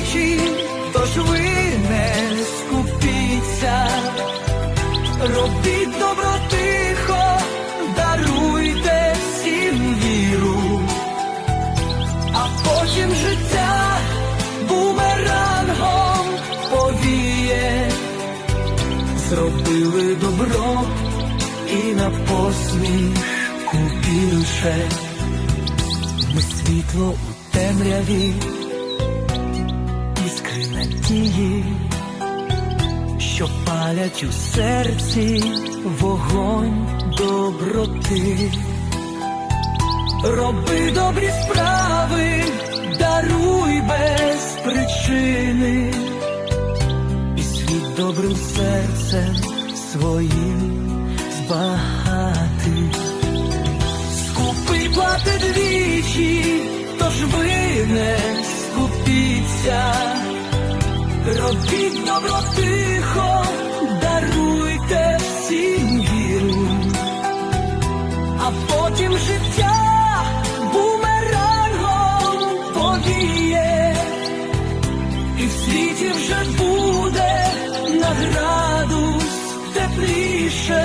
Двічі, тож ви не скупіться, робіть добро тихо, даруйте всім віру, а потім життя бумерангом повіє, зробили добро і на посмішку більше. Ми світло у темряві, надії, що палять у серці вогонь доброти. Роби добрі справи, даруй без причини, і світ добрим серцем своїм збагати. Скупий платить двічі, тож ви не скупіться. Робіть добро тихо, даруйте всім віру, а потім життя бумерангом повіє, і в світі вже буде на градус тепліше.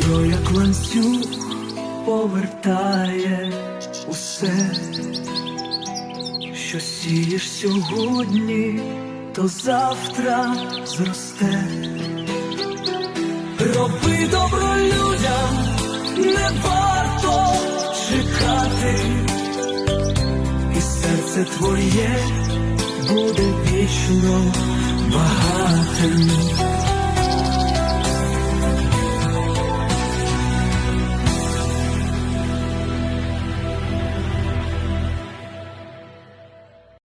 Добро, як ланцюг, повертає усе, що сієш сьогодні, то завтра зросте. Роби добро людям, не варто чекати, і серце твоє буде вічно багатим.